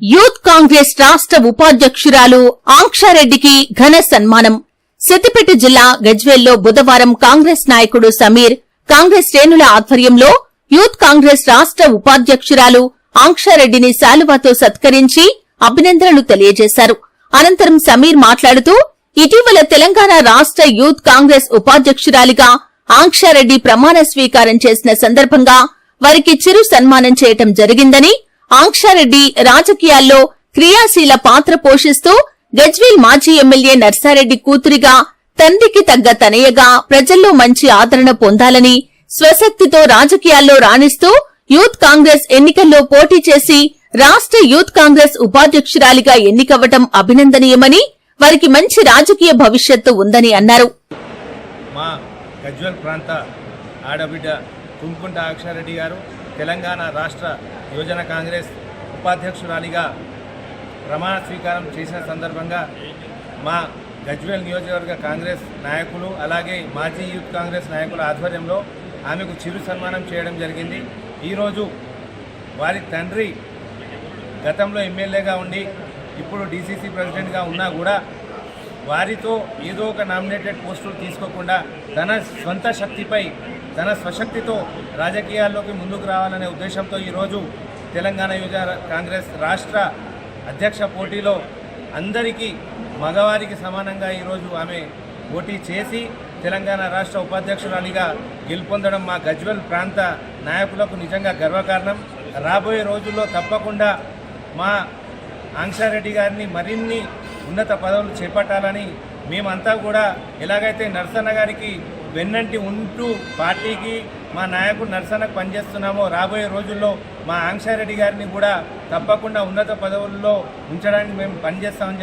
Youth Congress రాష్ట్ర ఉపాధ్యక్షురాలు ఆంక్షారెడ్డికి ఘన సన్మానం. సిద్దిపేట జిల్లా గజ్వేల్లో బుధవారం కాంగ్రెస్ నాయకుడు సమీర్ కాంగ్రెస్ శ్రేణుల ఆధ్వర్యంలో యూత్ కాంగ్రెస్ రాష్ట్ర ఉపాధ్యక్షురాలు ఆంక్షారెడ్డిని శాలువాతో సత్కరించి అభినందనలు తెలియజేశారు. అనంతరం సమీర్ మాట్లాడుతూ ఇటీవల తెలంగాణ రాష్ట్ర యూత్ కాంగ్రెస్ ఉపాధ్యక్షురాలిగా ఆంక్షారెడ్డి ప్రమాణ స్వీకారం చేసిన సందర్భంగా వారికి చిరు సన్మానం చేయటం జరిగిందని ఆంక్షారెడ్డి రాజకీయాల్లో క్రియాశీల పాత్ర పోషిస్తూ గజ్వేల్ మాజీ ఎమ్మెల్యే నర్సారెడ్డి కూతురిగా తండ్రికి తగ్గ తనయగా ప్రజల్లో మంచి ఆదరణ పొందాలని స్వశక్తితో రాజకీయాల్లో రాణిస్తూ యూత్ కాంగ్రెస్ ఎన్నికల్లో పోటీ చేసి రాష్ట్ర యూత్ కాంగ్రెస్ ఉపాధ్యక్షురాలిగా ఎన్నికవ్వటం అభినందనీయమని వారికి మంచి రాజకీయ భవిష్యత్తు ఉందని అన్నారు. మా గజ్వల్ ప్రాంత ఆడబిడ్డ కుంకుంట అక్షారెడ్డి గారు తెలంగాణ రాష్ట్ర యువజన కాంగ్రెస్ ఉపాధ్యక్షురాలిగా ప్రమాణ స్వీకారం చేసిన సందర్భంగా మా గజ్వేల్ నియోజకవర్గ కాంగ్రెస్ నాయకులు అలాగే మాజీ యూత్ కాంగ్రెస్ నాయకుల ఆధ్వర్యంలో ఆమెకు చిరు సన్మానం చేయడం జరిగింది. ఈరోజు వారి తండ్రి గతంలో ఎమ్మెల్యేగా ఉండి ఇప్పుడు డీసీసీ ప్రెసిడెంట్గా ఉన్నా కూడా వారితో ఏదో ఒక నామినేటెడ్ పోస్టులు తీసుకోకుండా తన స్వంత శక్తిపై తన స్వశక్తితో రాజకీయాల్లోకి ముందుకు రావాలనే ఉద్దేశంతో ఈరోజు తెలంగాణ యువజన కాంగ్రెస్ రాష్ట్ర అధ్యక్ష పోటీలో అందరికీ మగవారికి సమానంగా ఈరోజు ఆమె పోటీ చేసి తెలంగాణ రాష్ట్ర ఉపాధ్యక్షురాలిగా గెలుపొందడం మా గజ్వెల్ ప్రాంత నాయకులకు నిజంగా గర్వకారణం. రాబోయే రోజుల్లో తప్పకుండా మా ఆంక్షారెడ్డి గారిని మరిన్ని ఉన్నత పదవులు చేపట్టాలని మేమంతా కూడా ఎలాగైతే నరసన్న గారికి వెన్నంటి ఉంటూ పార్టీకి మా నాయకుడు నరసన్నకు పనిచేస్తున్నామో రాబోయే రోజుల్లో మా ఆంక్షారెడ్డి గారిని కూడా తప్పకుండా ఉన్నత పదవుల్లో ఉంచడానికి మేము పనిచేస్తామని